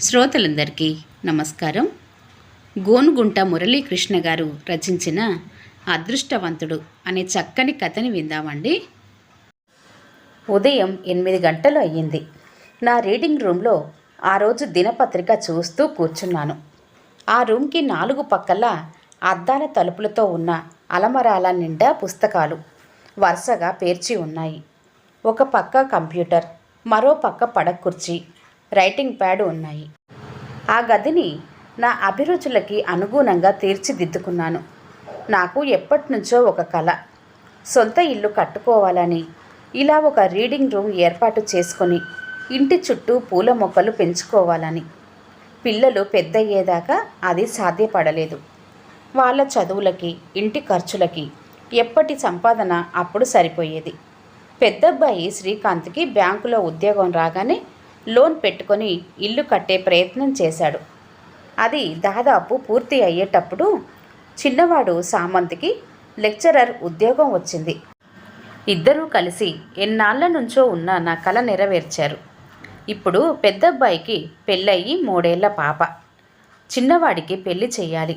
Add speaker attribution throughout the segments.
Speaker 1: శ్రోతలందరికీ నమస్కారం. గోనుగుంట మురళీకృష్ణ గారు రచించిన అదృష్టవంతుడు అనే చక్కని కథని విందామండి. ఉదయం ఎనిమిది గంటలు అయ్యింది. నా రీడింగ్ రూమ్లో ఆ రోజు దినపత్రిక చూస్తూ కూర్చున్నాను. ఆ రూమ్కి నాలుగు పక్కల అద్దాల తలుపులతో ఉన్న అలమరాల నిండా పుస్తకాలు వరుసగా పేర్చి ఉన్నాయి. ఒక పక్క కంప్యూటర్ మరో పక్క పడకుర్చీ. రైటింగ్ ప్యాడ్ ఉన్నాయి. ఆ గదిని నా అభిరుచులకి అనుగుణంగా తీర్చిదిద్దుకున్నాను. నాకు ఎప్పటి నుంచో ఒక కళ సొంత ఇల్లు కట్టుకోవాలని ఇలా ఒక రీడింగ్ రూమ్ ఏర్పాటు చేసుకొని ఇంటి చుట్టూ పూల మొక్కలు పెంచుకోవాలని. పిల్లలు పెద్దయ్యేదాకా అది సాధ్యపడలేదు. వాళ్ళ చదువులకి ఇంటి ఖర్చులకి ఎప్పటి సంపాదన అప్పుడు సరిపోయేది. పెద్దబ్బాయి శ్రీకాంత్కి బ్యాంకులో ఉద్యోగం రాగానే లోన్ పెట్టుకొని ఇల్లు కట్టే ప్రయత్నం చేశాడు. అది దాదాపు పూర్తి అయ్యేటప్పుడు చిన్నవాడు సామంత్కి లెక్చరర్ ఉద్యోగం వచ్చింది. ఇద్దరూ కలిసి ఎన్నాళ్ళ నుంచో ఉన్న నా కల నెరవేర్చారు. ఇప్పుడు పెద్దబ్బాయికి పెళ్ళయి మూడేళ్ళ పాప. చిన్నవాడికి పెళ్ళి చేయాలి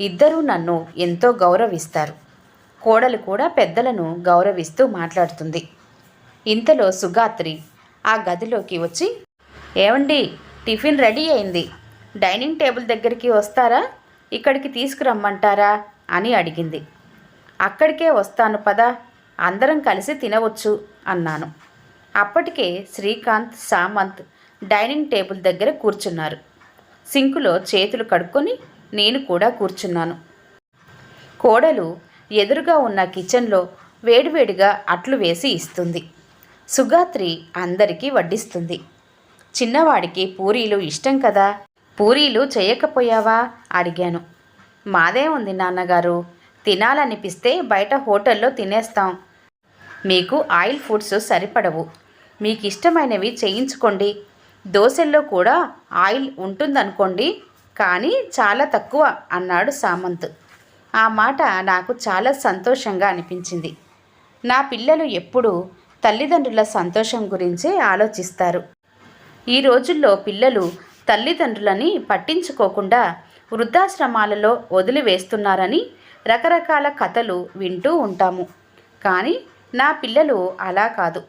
Speaker 1: ఇద్దరూ నన్ను ఎంతో గౌరవిస్తారు. కోడలు కూడా పెద్దలను గౌరవిస్తూ మాట్లాడుతుంది. ఇంతలో సుగాత్రి ఆ గదిలోకి వచ్చి ఏమండి టిఫిన్ రెడీ అయింది. డైనింగ్ టేబుల్ దగ్గరికి వస్తారా? ఇక్కడికి తీసుకురమ్మంటారా? అని అడిగింది. అక్కడికే వస్తాను పదా. అందరం కలిసి తినవచ్చు అన్నాను. అప్పటికే శ్రీకాంత్ సామంత్ డైనింగ్ టేబుల్ దగ్గర కూర్చున్నారు. సింకులో చేతులు కడుక్కొని నేను కూడా కూర్చున్నాను. కోడలు ఎదురుగా ఉన్న కిచెన్లో వేడివేడిగా అట్లు వేసి ఇస్తుంది. సుగాత్రి అందరికీ వడ్డిస్తుంది. చిన్నవాడికి పూరీలు ఇష్టం కదా పూరీలు చేయకపోయావా? అడిగాను. మాదే ఉంది నాన్నగారు. తినాలనిపిస్తే బయట హోటల్లో తినేస్తాం. మీకు ఆయిల్ ఫుడ్స్ సరిపడవు. మీకు ఇష్టమైనవి చేయించుకోండి. దోశల్లో కూడా ఆయిల్ ఉంటుందనుకోండి కానీ చాలా తక్కువ అన్నాడు సామంత్. ఆ మాట నాకు చాలా సంతోషంగా అనిపించింది. నా పిల్లలు ఎప్పుడూ తల్లిదండ్రుల సంతోషం గురించే ఆలోచిస్తారు. ఈ రోజుల్లో పిల్లలు తల్లిదండ్రులని పట్టించుకోకుండా వృద్ధాశ్రమాలలో వదిలివేస్తున్నారని రకరకాల కథలు వింటూ ఉంటాము. కానీ నా పిల్లలు అలా కాదు.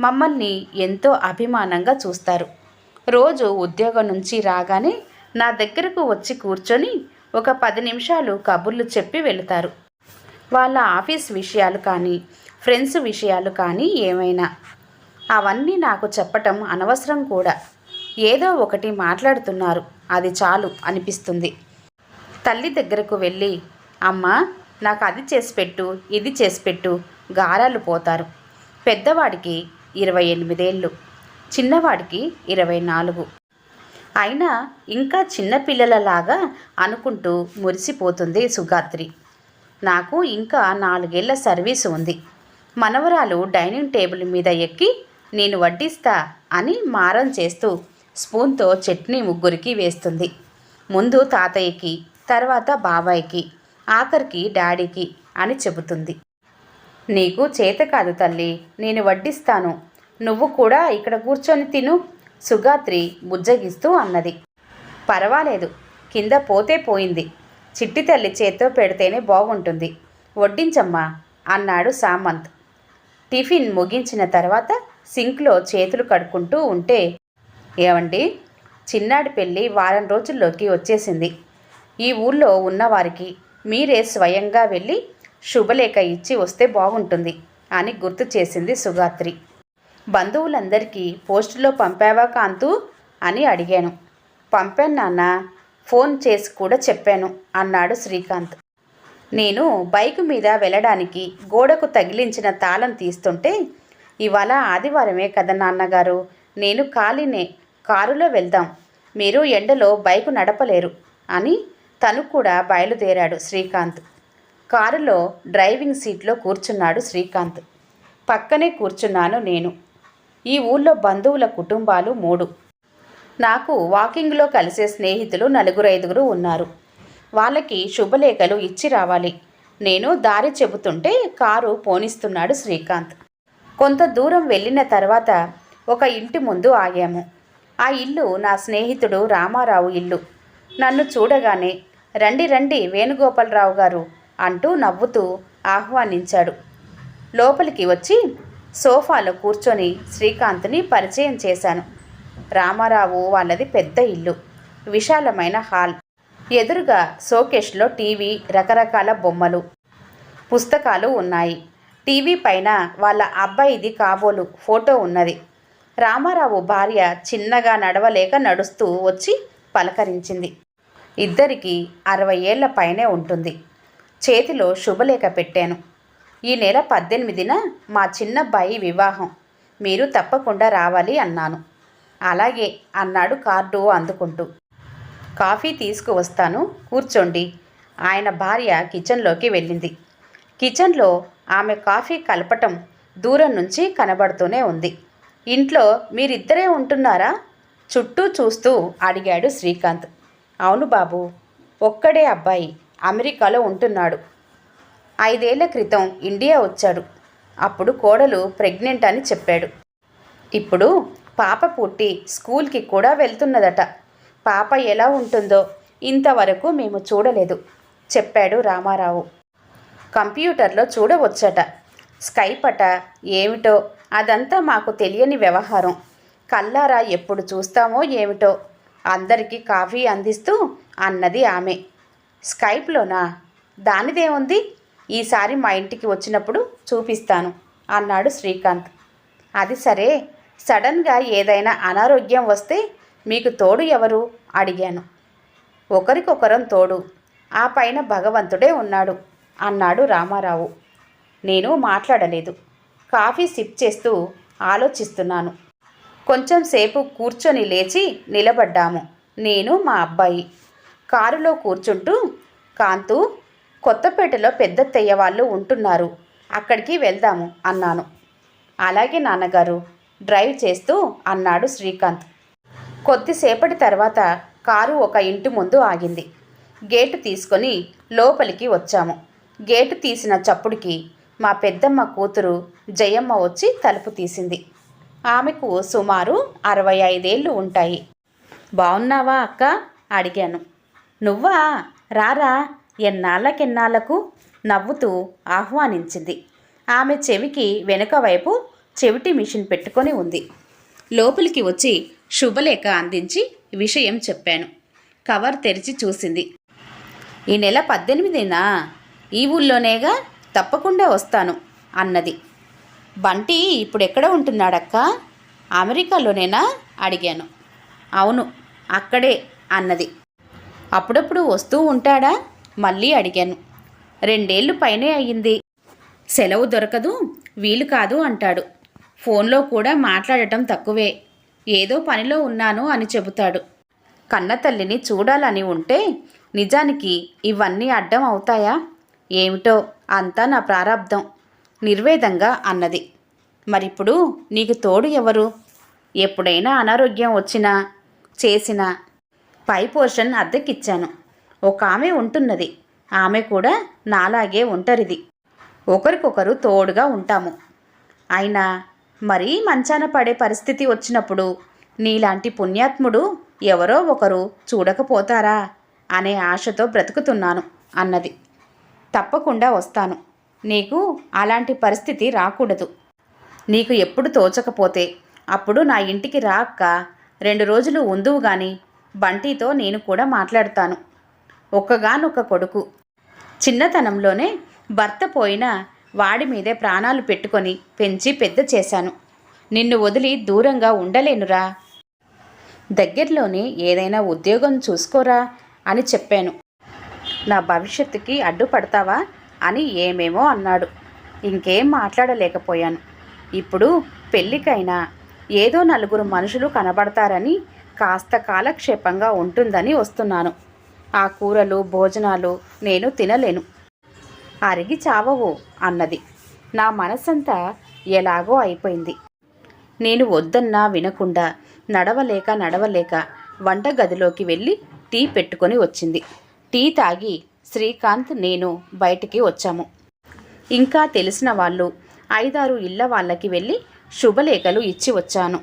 Speaker 1: మమ్మల్ని ఎంతో అభిమానంగా చూస్తారు. రోజు ఉద్యోగం నుంచి రాగానే నా దగ్గరకు వచ్చి కూర్చొని ఒక పది నిమిషాలు కబుర్లు చెప్పి వెళతారు. వాళ్ళ ఆఫీస్ విషయాలు కానీ ఫ్రెండ్స్ విషయాలు కానీ ఏమైనా? అవన్నీ నాకు చెప్పటం అనవసరం కూడా. ఏదో ఒకటి మాట్లాడుతున్నారు. అది చాలు అనిపిస్తుంది. తల్లి దగ్గరకు వెళ్ళి అమ్మ నాకు అది చేసి పెట్టు ఇది చేసి పెట్టు గారాలు పోతారు. పెద్దవాడికి ఇరవై ఎనిమిదేళ్ళు చిన్నవాడికి ఇరవై నాలుగు. అయినా ఇంకా చిన్నపిల్లలలాగా అనుకుంటూ మురిసిపోతుంది సుగాత్రి. నాకు ఇంకా నాలుగేళ్ళ సర్వీసు ఉంది. మనవరాలు డైనింగ్ టేబుల్ మీద ఎక్కి నేను వడ్డిస్తా అని మారం చేస్తూ స్పూన్తో చట్నీ ముగ్గురికి వేస్తుంది. ముందు తాతయ్యకి తర్వాత బాబాయ్కి ఆఖరికి డాడీకి అని చెబుతుంది. నీకు చేత కాదు తల్లి నేను వడ్డిస్తాను. నువ్వు కూడా ఇక్కడ కూర్చొని తిను సుగాత్రి బుజ్జగిస్తూ అన్నది. పర్వాలేదు కింద పోతే పోయింది. చిట్టి తల్లి చేత్తో పెడితేనే బాగుంటుంది వడ్డించమ్మా అన్నాడు సామంత్. టిఫిన్ ముగించిన తర్వాత సింక్లో చేతులు కడుక్కుంటూ ఉంటే ఏమండి చిన్నాడి పెళ్ళి వారం రోజుల్లోకి వచ్చేసింది. ఈ ఊళ్ళో ఉన్నవారికి మీరే స్వయంగా వెళ్ళి శుభలేఖ ఇచ్చి వస్తే బాగుంటుంది అని గుర్తు చేసింది సుగాత్రి. బంధువులందరికీ పోస్టులో పంపావా కాంతు? అని అడిగాను. పంపాను నాన్న ఫోన్ చేసి కూడా చెప్పాను అన్నాడు శ్రీకాంత్. నేను బైక్ మీద వెళ్ళడానికి గోడకు తగిలించిన తాళం తీస్తుంటే ఇవాళ ఆదివారమే కదా నాన్నగారు. నేను ఖాళీనే కారులో వెళ్దాం. మీరు ఎండలో బైకు నడపలేరు అని తను కూడా బయలుదేరాడు శ్రీకాంత్. కారులో డ్రైవింగ్ సీట్లో కూర్చున్నాడు శ్రీకాంత్. పక్కనే కూర్చున్నాను నేను. ఈ ఊళ్ళో బంధువుల కుటుంబాలు మూడు. నాకు వాకింగ్లో కలిసే స్నేహితులు నలుగురు ఐదుగురు ఉన్నారు. వాళ్ళకి శుభలేఖలు ఇచ్చి రావాలి. నేను దారి చెబుతుంటే కారు పోనిస్తున్నాడు శ్రీకాంత్. కొంత దూరం వెళ్ళిన తర్వాత ఒక ఇంటి ముందు ఆగాము. ఆ ఇల్లు నా స్నేహితుడు రామారావు ఇల్లు. నన్ను చూడగానే రండి రండి వేణుగోపాలరావు గారు అంటూ నవ్వుతూ ఆహ్వానించాడు. లోపలికి వచ్చి సోఫాలో కూర్చొని శ్రీకాంత్ని పరిచయం చేశాను. రామారావు వాళ్ళది పెద్ద ఇల్లు. విశాలమైన హాల్. ఎదురుగా షోకేష్లో టీవీ రకరకాల బొమ్మలు పుస్తకాలు ఉన్నాయి. టీవీ పైన వాళ్ళ అబ్బాయిది కాబోలు ఫోటో ఉన్నది. రామారావు భార్య చిన్నగా నడవలేక నడుస్తూ వచ్చి పలకరించింది. ఇద్దరికి అరవై ఏళ్ళ పైనే ఉంటుంది. చేతిలో శుభలేఖ పెట్టాను. ఈ నెల పద్దెనిమిదిన మా చిన్నబ్బాయి వివాహం. మీరు తప్పకుండా రావాలి అన్నాను. అలాగే అన్నాడు కార్డు అందుకుంటూ. కాఫీ తీసుకువస్తాను. కూర్చోండి. ఆయన భార్య కిచెన్లోకి వెళ్ళింది. కిచెన్లో ఆమె కాఫీ కలపటం దూరం నుంచి కనబడుతూనే ఉంది. ఇంట్లో మీరిద్దరే ఉంటున్నారా? చుట్టూ చూస్తూ అడిగాడు శ్రీకాంత్. అవును బాబు ఒక్కడే అబ్బాయి అమెరికాలో ఉంటున్నాడు. ఐదేళ్ళ క్రితం ఇండియా వచ్చాడు. అప్పుడు కోడలు ప్రెగ్నెంట్ అని చెప్పాడు. ఇప్పుడు పాప పుట్టి స్కూల్కి కూడా వెళ్తున్నదట. పాప ఎలా ఉంటుందో ఇంతవరకు మేము చూడలేదు చెప్పాడు రామారావు. కంప్యూటర్లో చూడవచ్చట. స్కైప్ అట ఏమిటో అదంతా మాకు తెలియని వ్యవహారం. కల్లారా ఎప్పుడు చూస్తామో ఏమిటో అందరికీ కాఫీ అందిస్తూ అన్నది ఆమె. స్కైప్లోనా? దానిదేముంది? ఈసారి మా ఇంటికి వచ్చినప్పుడు చూపిస్తాను అన్నాడు శ్రీకాంత్. అది సరే సడన్గా ఏదైనా అనారోగ్యం వస్తే మీకు తోడు ఎవరు? అడిగాను. ఒకరికొకరం తోడు. ఆ పైన భగవంతుడే ఉన్నాడు అన్నాడు రామారావు. నేను మాట్లాడలేదు. కాఫీ సిప్ చేస్తూ ఆలోచిస్తున్నాను. కొంచెం సేపు కూర్చొని లేచి నిలబడ్డాము. నేను మా అబ్బాయి. కారులో కూర్చుంటూ కాంతు కొత్తపేటలో పెద్ద తెయ్య వాళ్ళు ఉంటున్నారు. అక్కడికి వెళ్దాము అన్నాను. అలాగే నాన్నగారు డ్రైవ్ చేస్తూ అన్నాడు శ్రీకాంత్. కొద్దిసేపటి తర్వాత కారు ఒక ఇంటి ముందు ఆగింది. గేటు తీసుకొని లోపలికి వచ్చాము. గేటు తీసిన చప్పుడుకి మా పెద్దమ్మ కూతురు జయమ్మ వచ్చి తలుపు తీసింది. ఆమెకు సుమారు అరవై ఐదేళ్ళు ఉంటాయి. బాగున్నావా అక్క? అడిగాను. నువ్వా? రారా? ఎన్నాళ్ళకెన్నాళ్ళకు? నవ్వుతూ ఆహ్వానించింది. ఆమె చెవికి వెనుక వైపు చెవిటి మిషన్ పెట్టుకొని ఉంది. లోపలికి వచ్చి శుభలేఖ అందించి విషయం చెప్పాను. కవర్ తెరిచి చూసింది. ఈ నెల పద్దెనిమిదినా ఈ ఊళ్ళోనేగా తప్పకుండా వస్తాను అన్నది. బంటి ఇప్పుడు ఎక్కడ ఉంటున్నాడక్క? అమెరికాలోనేనా? అడిగాను. అవును అక్కడే అన్నది. అప్పుడప్పుడు వస్తూ ఉంటాడా? మళ్ళీ అడిగాను. రెండేళ్ళు పైనే అయ్యింది. సెలవు దొరకదు వీలు కాదు అంటాడు. ఫోన్లో కూడా మాట్లాడటం తక్కువే. ఏదో పనిలో ఉన్నాను అని చెబుతాడు. కన్నతల్లిని చూడాలని ఉంటే నిజానికి ఇవన్నీ అడ్డం అవుతాయా? ఏమిటో అంతా నా ప్రారంధం నిర్వేదంగా అన్నది. మరిప్పుడు నీకు తోడు ఎవరు? ఎప్పుడైనా అనారోగ్యం వచ్చినా చేసినా పై పోర్షన్ అద్దెకిచ్చాను. ఒక ఆమె ఉంటున్నది. ఆమె కూడా నాలాగే ఒంటరిది. ఒకరికొకరు తోడుగా ఉంటాము. అయినా మరీ మంచాన పడే పరిస్థితి వచ్చినప్పుడు నీలాంటి పుణ్యాత్ముడు ఎవరో ఒకరు చూడకపోతారా అనే ఆశతో బ్రతుకుతున్నాను అన్నది. తప్పకుండా వస్తాను. నీకు అలాంటి పరిస్థితి రాకూడదు. నీకు ఎప్పుడు తోచకపోతే అప్పుడు నా ఇంటికి రాక్క రెండు రోజులు ఉందువు గాని బంటితో నేను కూడా మాట్లాడతాను. ఒక్కగానొక్క కొడుకు. చిన్నతనంలోనే భర్త పోయినా వాడి మీదే ప్రాణాలు పెట్టుకొని పెంచి పెద్ద చేశాను. నిన్ను వదిలి దూరంగా ఉండలేనురా. దగ్గరలోనే ఏదైనా ఉద్యోగం చూసుకోరా అని చెప్పాను. నా భవిష్యత్తుకి అడ్డుపడతావా అని ఏమేమో అన్నాడు. ఇంకేం మాట్లాడలేకపోయాను. ఇప్పుడు పెళ్ళికైనా ఏదో నలుగురు మనుషులు కనబడతారని కాస్త కాలక్షేపంగా ఉంటుందని వస్తున్నాను. ఆ కూరలు భోజనాలు నేను తినలేను. అరిగి చావవు అన్నది. నా మనసంతా ఎలాగో అయిపోయింది. నేను వద్దన్నా వినకుండా నడవలేక నడవలేక వంటగదిలోకి వెళ్ళి టీ పెట్టుకొని వచ్చింది. టీ తాగి శ్రీకాంత్ నేను బయటికి వచ్చాము. ఇంకా తెలిసిన వాళ్ళు ఐదారు ఇళ్ళ వాళ్ళకి వెళ్ళి శుభలేఖలు ఇచ్చి వచ్చాను.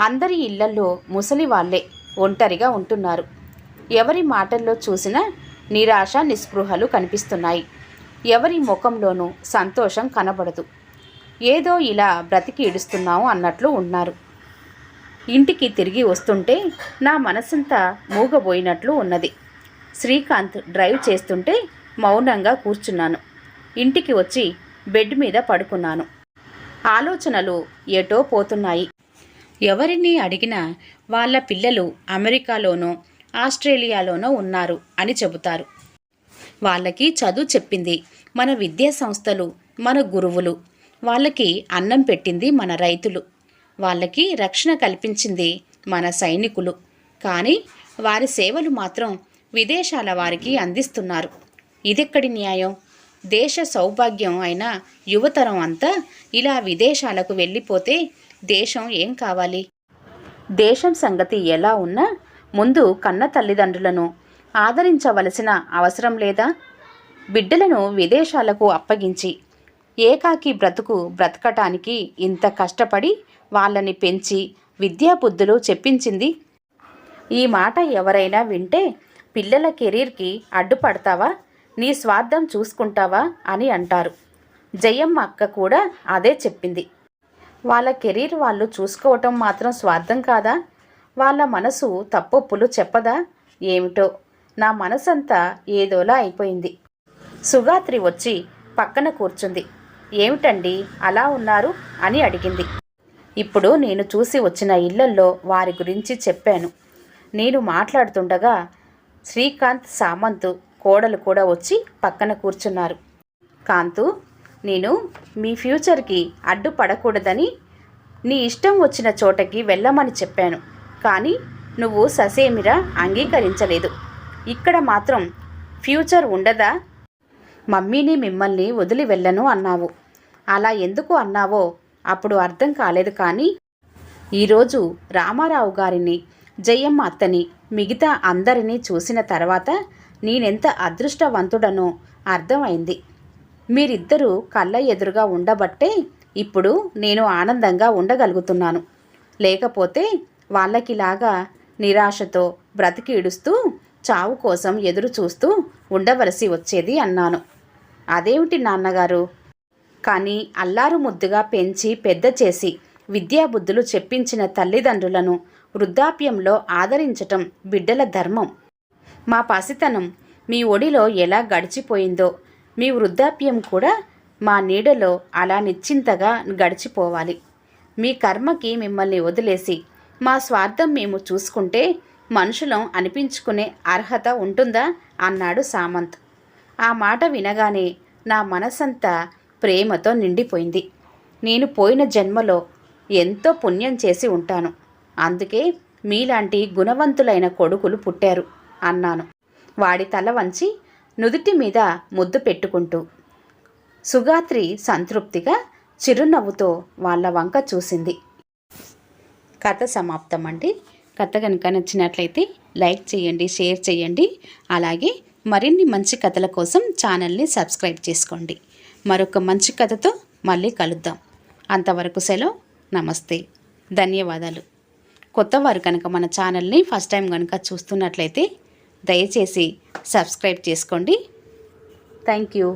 Speaker 1: అందరి ఇళ్ళలో ముసలి వాళ్ళే ఒంటరిగా ఉంటున్నారు. ఎవరి మాటల్లో చూసినా నిరాశ నిస్పృహలు కనిపిస్తున్నాయి. ఎవరి ముఖంలోనూ సంతోషం కనబడదు. ఏదో ఇలా బ్రతికి ఇడుస్తున్నావు అన్నట్లు ఉన్నారు. ఇంటికి తిరిగి వస్తుంటే నా మనసంతా మూగబోయినట్లు ఉన్నది. శ్రీకాంత్ డ్రైవ్ చేస్తుంటే మౌనంగా కూర్చున్నాను. ఇంటికి వచ్చి బెడ్ మీద పడుకున్నాను. ఆలోచనలు ఎటో పోతున్నాయి. ఎవరిని అడిగినా వాళ్ళ పిల్లలు అమెరికాలోనో ఆస్ట్రేలియాలోనో ఉన్నారు అని చెబుతారు. వాళ్ళకి చదువు చెప్పింది మన విద్యా సంస్థలు మన గురువులు. వాళ్ళకి అన్నం పెట్టింది మన రైతులు. వాళ్ళకి రక్షణ కల్పించింది మన సైనికులు. కానీ వారి సేవలు మాత్రం విదేశాల వారికి అందిస్తున్నారు. ఇదెక్కడి న్యాయం? దేశ సౌభాగ్యం అయిన యువతరం అంతా ఇలా విదేశాలకు వెళ్ళిపోతే దేశం ఏం కావాలి? దేశం సంగతి ఎలా ఉన్నా ముందు కన్న తల్లిదండ్రులను ఆదరించవలసిన అవసరం లేదా? బిడ్డలను విదేశాలకు అప్పగించి ఏకాకి బ్రతుకు బ్రతకటానికి ఇంత కష్టపడి వాళ్ళని పెంచి విద్యాబుద్ధులు చెప్పించింది? ఈ మాట ఎవరైనా వింటే పిల్లల కెరీర్కి అడ్డుపడతావా? నీ స్వార్థం చూసుకుంటావా? అని అంటారు. జయమ్మ అక్క కూడా అదే చెప్పింది. వాళ్ళ కెరీర్ వాళ్ళు చూసుకోవటం మాత్రం స్వార్థం కాదా? వాళ్ళ మనసు తప్పొప్పులు చెప్పదా? ఏమిటో నా మనసంతా ఏదోలా అయిపోయింది. సుగాత్రి వచ్చి పక్కన కూర్చుంది. ఏమిటండి అలా ఉన్నారు? అని అడిగింది. ఇప్పుడు నేను చూసి వచ్చిన ఇళ్ళల్లో వారి గురించి చెప్పాను. నేను మాట్లాడుతుండగా శ్రీకాంత్ సామంతు కోడలు కూడా వచ్చి పక్కన కూర్చున్నారు. కాంతు నేను మీ ఫ్యూచర్కి అడ్డుపడకూడదని నీ ఇష్టం వచ్చిన చోటకి వెళ్ళమని చెప్పాను. కానీ నువ్వు ససేమిరా అంగీకరించలేదు. ఇక్కడ మాత్రం ఫ్యూచర్ ఉండదా? మమ్మీని మిమ్మల్ని వదిలి వెళ్ళను అన్నావు. అలా ఎందుకు అన్నావో అప్పుడు అర్థం కాలేదు కానీ ఈరోజు రామారావు గారిని జయమ్మ అత్తని మిగతా అందరినీ చూసిన తర్వాత నేనెంత అదృష్టవంతుడనో అర్థమైంది. మీరిద్దరూ కళ్ళ ఎదురుగా ఉండబట్టే ఇప్పుడు నేను ఆనందంగా ఉండగలుగుతున్నాను. లేకపోతే వాళ్ళకిలాగా నిరాశతో బ్రతికి ఇడుస్తూ చావు కోసం ఎదురు చూస్తూ ఉండవలసి వచ్చేది అన్నాను. అదేమిటి నాన్నగారు కానీ అల్లారు ముద్దుగా పెంచి పెద్ద చేసి విద్యాబుద్ధులు చెప్పించిన తల్లిదండ్రులను వృద్ధాప్యంలో ఆదరించటం బిడ్డల ధర్మం. మా పసితనం మీ ఒడిలో ఎలా గడిచిపోయిందో మీ వృద్ధాప్యం కూడా మా నీడలో అలా నిశ్చింతగా గడిచిపోవాలి. మీ కర్మకి మిమ్మల్ని వదిలేసి మా స్వార్థం మేము చూసుకుంటే మనుషులం అనిపించుకునే అర్హత ఉంటుందా? అన్నాడు సామంత్. ఆ మాట వినగానే నా మనసంతా ప్రేమతో నిండిపోయింది. నేను పోయిన జన్మలో ఎంతో పుణ్యం చేసి ఉంటాను. అందుకే మీలాంటి గుణవంతులైన కొడుకులు పుట్టారు అన్నాను. వాడి తల వంచి నుదుటి మీద ముద్దు పెట్టుకుంటూ సుగాత్రి సంతృప్తిగా చిరునవ్వుతో వాళ్ళ వంక చూసింది. కథ సమాప్తం అండి కథ కనుక నచ్చినట్లయితే లైక్ చేయండి షేర్ చేయండి. అలాగే మరిన్ని మంచి కథల కోసం ఛానల్ని సబ్స్క్రైబ్ చేసుకోండి. మరొక మంచి కథతో మళ్ళీ కలుద్దాం. అంతవరకు సెలవు. నమస్తే. ధన్యవాదాలు. కొత్తవారు కనుక మన ఛానల్ని ఫస్ట్ టైం కనుక చూస్తున్నట్లయితే దయచేసి సబ్స్క్రైబ్ చేసుకోండి. Thank you.